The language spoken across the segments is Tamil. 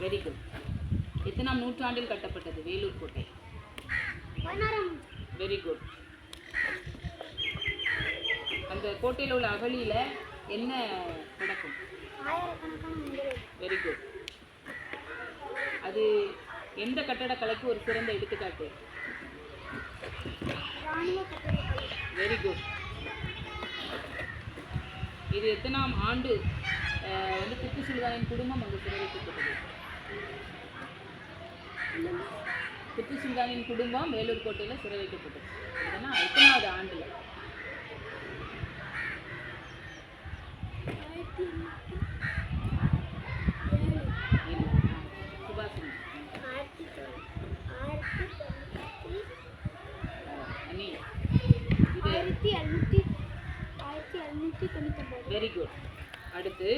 வெரி குட் எத்தனாம் நூற்றாண்டில் கட்டப்பட்டது? வேலூர் கோட்டை. வெரி குட் அந்த கோட்டையில் உள்ள அகழியில என்ன மனிதர்கள் வெரி குட் அது எந்த கட்டடக்கலைக்கு ஒரு சிறந்த எடுத்துக்காட்டு? வெரி குட் இது எத்தனாம் ஆண்டு வந்து திப்பு சுல்தானின் குடும்பம் அங்கு சிறை வைக்கப்பட்டது திப்பு சுல்தானின் குடும்பம் வேலூர் கோட்டையில் சிறை வைக்கப்பட்டது இதுனா எத்தனாவது ஆண்டுல. வெரி குட் அடுத்து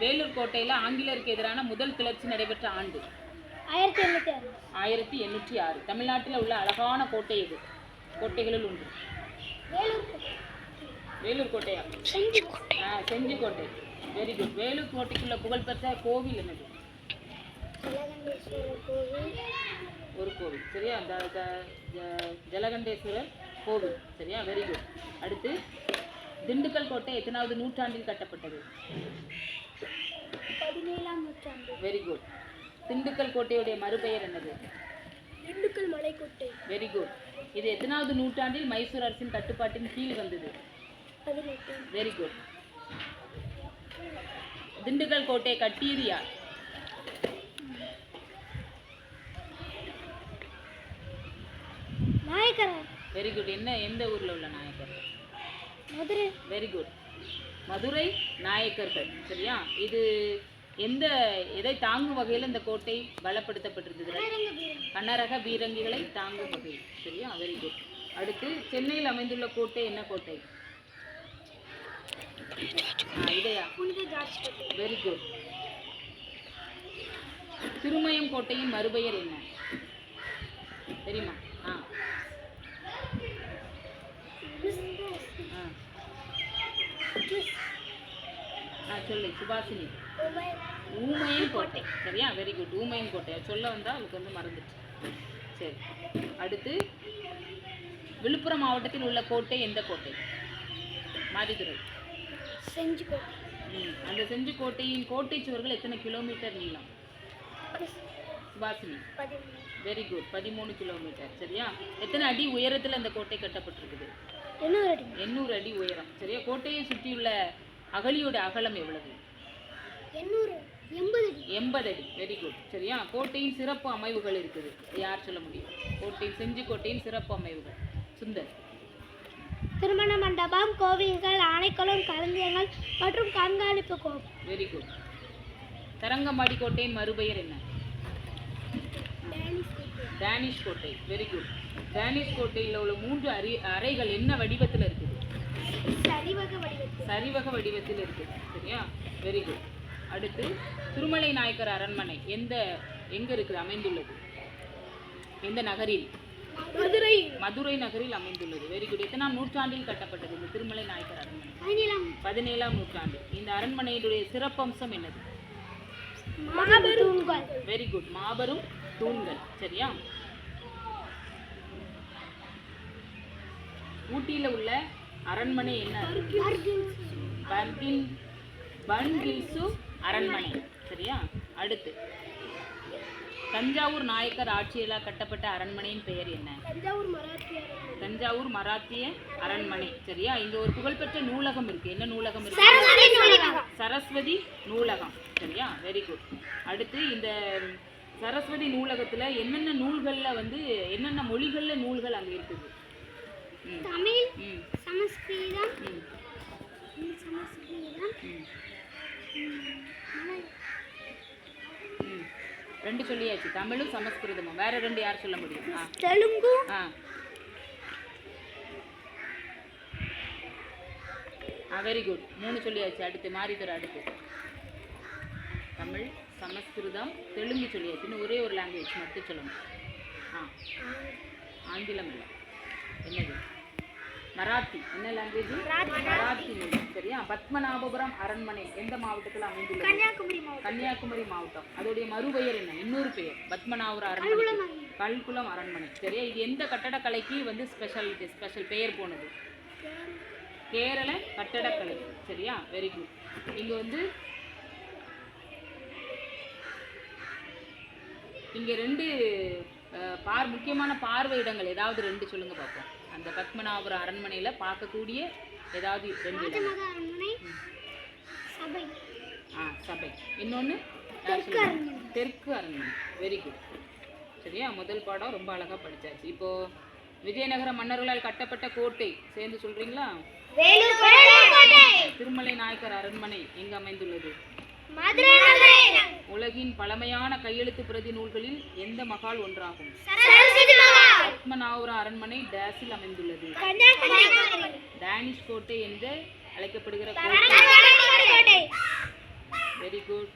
வேலூர் கோட்டையில் ஆங்கிலேயருக்கு எதிரான முதல் கிளர்ச்சி நடைபெற்ற ஆண்டு. ஆயிரத்தி எழுநூற்றி அறுபது ஆயிரத்தி எண்ணூற்றி ஆறு. தமிழ்நாட்டில் உள்ள அழகான கோட்டை இது கோட்டைகளில் ஒன்று. வேலூர் கோட்டை. வேலூர் கோட்டையா? செஞ்சி கோட்டை. ஆ செஞ்சி கோட்டை. வெரி குட் வேலூர் கோட்டைக்குள்ள புகழ்பெற்ற கோவில் என்னது? ஒரு கோவில். சரியா? ஜலகண்டேஸ்வரர் கோவில். சரியா? வெரி குட் அடுத்து திண்டுக்கல் கோட்டை எத்தனாவது நூற்றாண்டில் கட்டப்பட்டது? பதினேழாம் நூற்றாண்டு. வெரி குட் திண்டுக்கல் கோட்டையுடைய மறுபெயர் என்னது? திண்டுக்கல் மலைக்கோட்டை. வெரி குட் இது எத்தனாவது நூற்றாண்டில் மைசூர் அரசின் கட்டுப்பாட்டின் கீழ் வந்தது? வெரி குட் திண்டுக்கல் கோட்டையை கட்டியது யார்? நாயக்கரர் வெரி குட் என்ன எந்த ஊர்ல உள்ள நாயக்கர்? மதுரை. வெரி குட் மதுரை நாயக்கர்கள் சரியா? இது எந்த எதை தாங்கும் வகையில் இந்த கோட்டை பலப்படுத்தப்பட்டிருந்தது கன்னரக பீரங்கிகளை தாங்கும் வகையில் சரியா? வெரி குட் அடுத்து சென்னையில் அமைந்துள்ள கோட்டை என்ன கோட்டை? இதையா? வெரி குட் திருமயம் கோட்டையின் மறுபெயர் என்ன? தெரியுமா ஆ ஆ ஆ சொல்லு சுபாஷினி. ஊமையன் கோட்டை சரியா? வெரி குட் ஊமையன் கோட்டை சொல்ல வந்தால் அவளுக்கு வந்து மறந்துச்சு சரி. அடுத்து விழுப்புரம் மாவட்டத்தில் உள்ள கோட்டை எந்த கோட்டை? மாதிதுரை செஞ்சி கோட்டை. அந்த செஞ்சு கோட்டையின் கோட்டை சுவர்கள் எத்தனை கிலோமீட்டர் நீளம்? சுபாஷினி. வெரி குட் பதிமூணு கிலோமீட்டர். சரியா? எத்தனை அடி உயரத்தில் அந்த கோட்டை கட்டப்பட்டிருக்குது? எண்ணூறு அடி. எண்ணூறு அடி உயரம். சரியா? கோட்டையை சுற்றியுள்ள அகழியோட அகலம் எவ்வளவு? எண்ணூறு எண்பது அடி. எண்பது அடி. வெரி குட் சரியா? கோட்டையின் சிறப்பு அமைவுகள் இருக்குது. யார் சொல்ல முடியும்? கோட்டையின் செஞ்சி கோட்டையின் சிறப்பு அமைவுகள். சுந்தர். திருமண மண்டபம் கோவில்கள் ஆணைக்குளம் களஞ்சியங்கள் மற்றும் கண்காணிப்பு கோபம் வெரி குட் தரங்கம்பாடி கோட்டையின் மறுபெயர் என்ன? டேனிஷ் கோட்டை. வெரி குட் டேனிஷ் கோட்டையில் உள்ள மூன்று அரி அறைகள் என்ன வடிவத்தில் இருக்குது? சரிவக வடிவத்தில். இருக்குது. சரியா? வெரி குட் அடுத்து திருமலை நாயக்கர் அரண்மனை. எந்த எங்க இருக்குது? அமைந்துள்ளது. எந்த நகரில்? மதுரை. மதுரை நகரில் அமைந்துள்ளது. வெரி குட் எத்தனாம் நூற்றாண்டில் கட்டப்பட்டது இந்த திருமலை நாயக்கர் அரண்மனை? பதினேழாம். நூற்றாண்டு. இந்த அரண்மனையுடைய சிறப்பம்சம் என்னது? வெரி குட் மாபெரும் தூண்கள் சரியா? ஊட்டியில் உள்ள அரண்மனை என்ன? பர்கின் பன்கில்சு அரண்மனை சரியா? அடுத்து. தஞ்சாவூர் நாயக்கர் ஆட்சியிலாக கட்டப்பட்ட அரண்மனையின் பெயர் என்ன? தஞ்சாவூர் மராத்திய அரண்மனை. சரியா? இங்க ஒரு புகழ்பெற்ற நூலகம் இருக்கு. என்ன நூலகம் இருக்கு. சரஸ்வதி நூலகம். சரியா? வெரி குட் அடுத்து இந்த சரஸ்வதி நூலகத்துல என்னென்ன நூல்கள்ல வந்து என்னென்ன மொழிகள்ல நூல்கள் அங்க இருக்குது? தமிழ் சமஸ்கிருதம் ரெண்டு சொல்லியாச்சு. தமிழும் சமஸ்கிருதமும். வேற ரெண்டு யார் சொல்ல முடியும்? தெலுங்கு வெரி குட் மூணு சொல்லியாச்சு. அடுத்து மாறித்தர அடுத்து. தமிழ் சமஸ்கிருதம் தெலுங்கு சொல்லியாச்சு இன்னும் ஒரே ஒரு லாங்குவேஜ் மட்டும் சொல்லணும். ஆ. ஆங்கிலம் இல்லை. என்னது? மராத்தி. என்ன லாங்குவேஜ் மராத்தி மொழி. சரியா? பத்மநாபபுரம் அரண்மனை எந்த மாவட்டத்தில் அமைந்துள்ளது? கன்னியாகுமரி மாவட்டம். கன்னியாகுமரி மாவட்டம். அதோடைய மறுபெயர் என்ன? இன்னொரு பெயர். பத்மநாபுர அரண்மனை. கல்குளம் அரண்மனை. சரியா? இது எந்த கட்டடக்கலைக்கு வந்து ஸ்பெஷாலிட்டி ஸ்பெஷல் பெயர் போனது? கேரள. கட்டடக்கலை. சரியா? வெரி குட் இங்க வந்து இங்க ரெண்டு பார் முக்கியமான பார்வை இடங்கள் ஏதாவது ரெண்டு சொல்லுங்க பார்ப்போம். அந்த பத்மநாபுர அரண்மனையில பார்க்கக்கூடிய ஏதாவது ரெண்டு சபை. ஆ சபை. இன்னொன்று தெற்கு அரண்மனை. வெரி குட் சரியா? முதல் பாடம் ரொம்ப அழகா படிச்சாச்சு. இப்போ விஜயநகர மன்னர்களால் கட்டப்பட்ட கோட்டை சேர்ந்து கோட்டை. திருமலை நாயக்கர் அரண்மனை எங்கு அமைந்துள்ளது? உலகின் பழமையான கையெழுத்து பிரதி நூல்களில் எந்த மகால் ஒன்றாகும்? சரஸ்வதி மகா பத்மநாபுர அரண்மனை டேஸில் அமைந்துள்ளது. டேனிஷ் கோட்டை என்று அழைக்கப்படுகிற கோட்டை. Very good